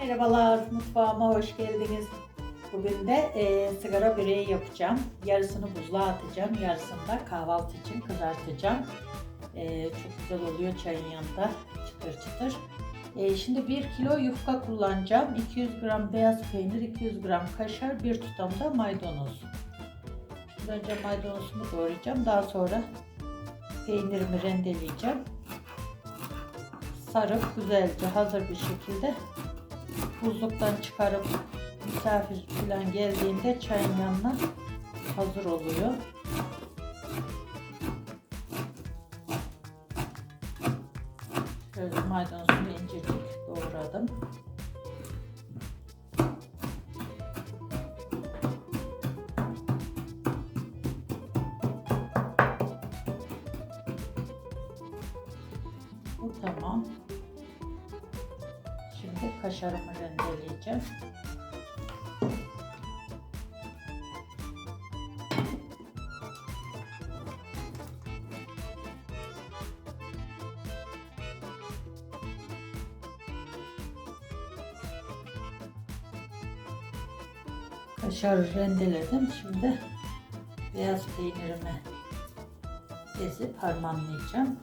Merhabalar, mutfağıma hoş geldiniz. Bugün de e, sigara böreği yapacağım. Yarısını buzluğa atacağım, yarısını da kahvaltı için kızartacağım. E, çok güzel oluyor çayın yanında, çıtır çıtır. E, şimdi 1 kilo yufka kullanacağım. 200 gram beyaz peynir, 200 gram kaşar, bir tutam da maydanoz. Şimdi önce maydanozumu doğrayacağım. Daha sonra peynirimi rendeleyeceğim. Sarıp güzelce hazır bir şekilde buzluktan çıkarıp misafir falan geldiğinde çayın yanına hazır oluyor. Şöyle maydanozumu incecik doğradım. Bu tamam. Şimdi kaşarımı rendeleyeceğim. Kaşarı rendeledim. Şimdi beyaz peynirimi ezip harmanlayacağım.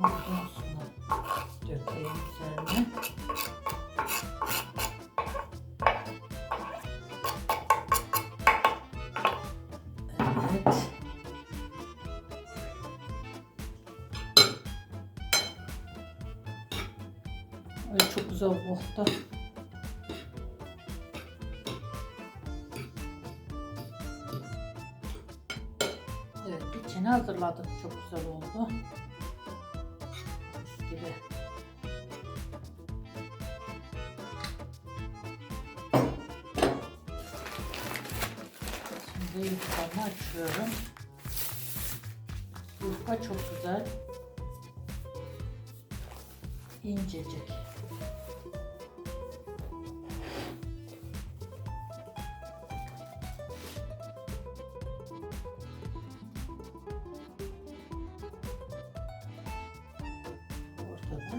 Maydanozumu dökeyim üzerine. Ay çok güzel koktu. Evet, içini hazırladık. Çok güzel oldu. Gibi. Şimdi yufkamı açıyorum. Yufka çok güzel. İncecik.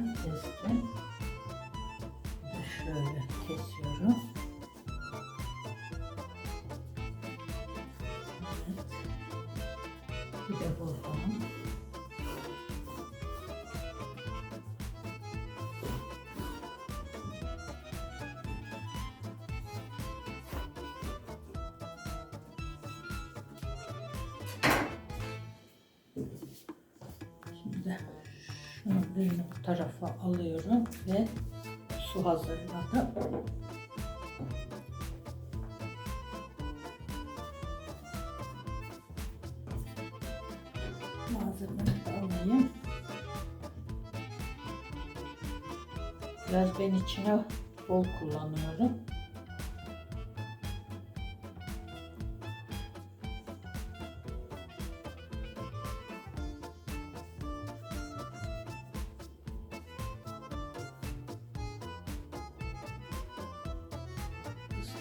Ve Şöyle birini bu tarafa alıyorum ve su hazırladım. Malzemeleri de alayım. Biraz ben içine bol kullanıyorum.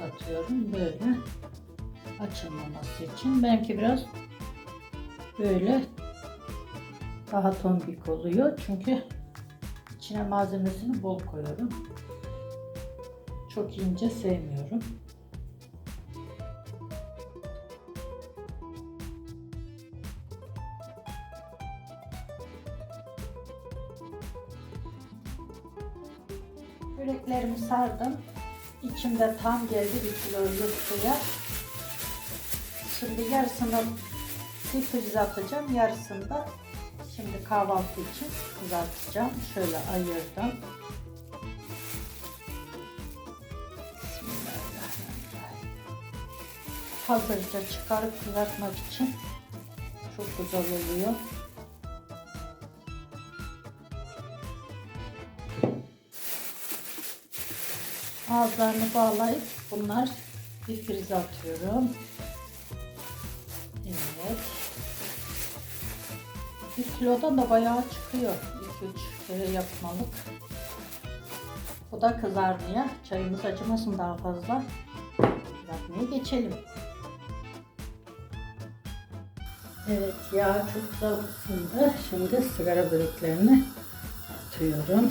Islatıyorum böyle açılmaması için. Benimki biraz böyle daha tombik oluyor çünkü içine malzemesini bol koyuyorum. Çok ince sevmiyorum. Böreklerimi sardım. İçimde tam geldi bir kilo yufkaya. Şimdi yarısını difrize atacağım. Yarısını da şimdi kahvaltı için kızartacağım. Şöyle ayırdım. Hazırca çıkarıp kızartmak için çok güzel oluyor. Ağızlarını bağlayıp bunlar difrize atıyorum. Evet. Bir kilodan da bayağı çıkıyor. 2-3 kere yapmalık. Bu da kızarmaya. Çayımız acımasın daha fazla. Yapmaya geçelim. Evet yağ çok güzel ısındı. Şimdi sigara böreklerini atıyorum.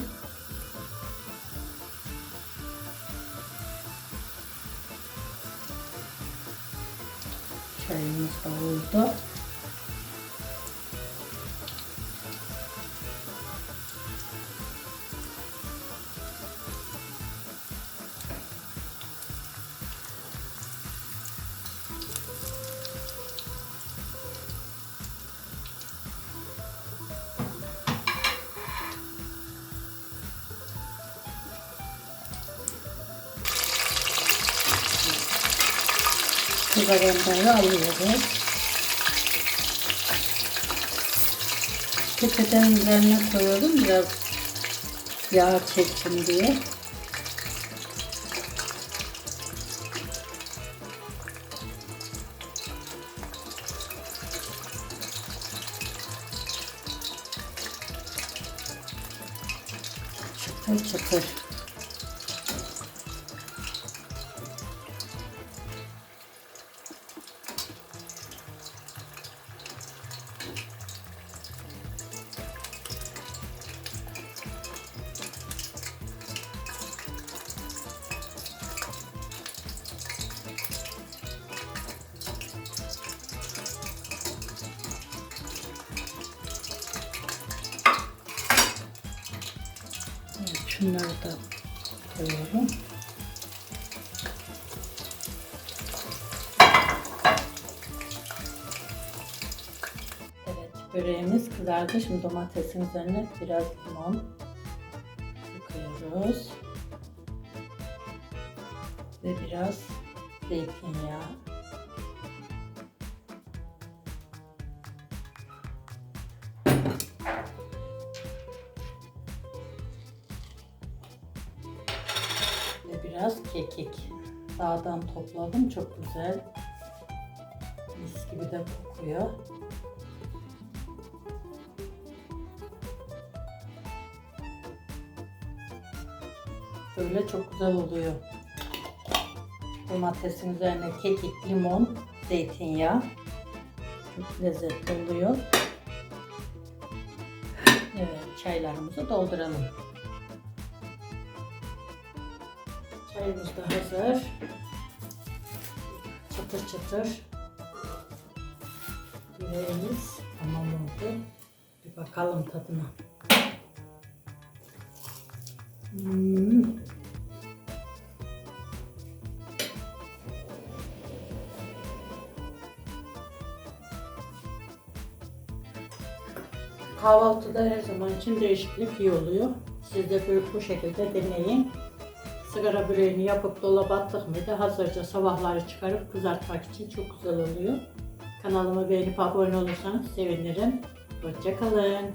Çayımız da oldu. Kızaranları alıyoruz. Peçetenin üzerine koyuyorum biraz yağ çeksin diye. Çıtır çıtır. Şunları da koyuyorum. Evet, böreğimiz kızardı. Şimdi domatesin üzerine biraz limon sıkıyoruz. Ve biraz zeytinyağı. Biraz kekik. Dağdan topladım. Çok güzel. Mis gibi de kokuyor. Böyle çok güzel oluyor. Domatesin üzerine kekik, limon, zeytinyağı. Çok lezzetli oluyor. Evet, çaylarımızı dolduralım. Çayımız da hazır. Çıtır çıtır. Yüreğimiz tamam oldu. Bir bakalım tadına. Hmm. Kahvaltıda her zaman için değişiklik iyi oluyor. Siz de böyle bu şekilde deneyin. Sigara böreğini yapıp dolaba attık mıydı hazırca sabahları çıkarıp kızartmak için çok güzel oluyor. Kanalımı beğenip abone olursanız sevinirim. Hoşçakalın.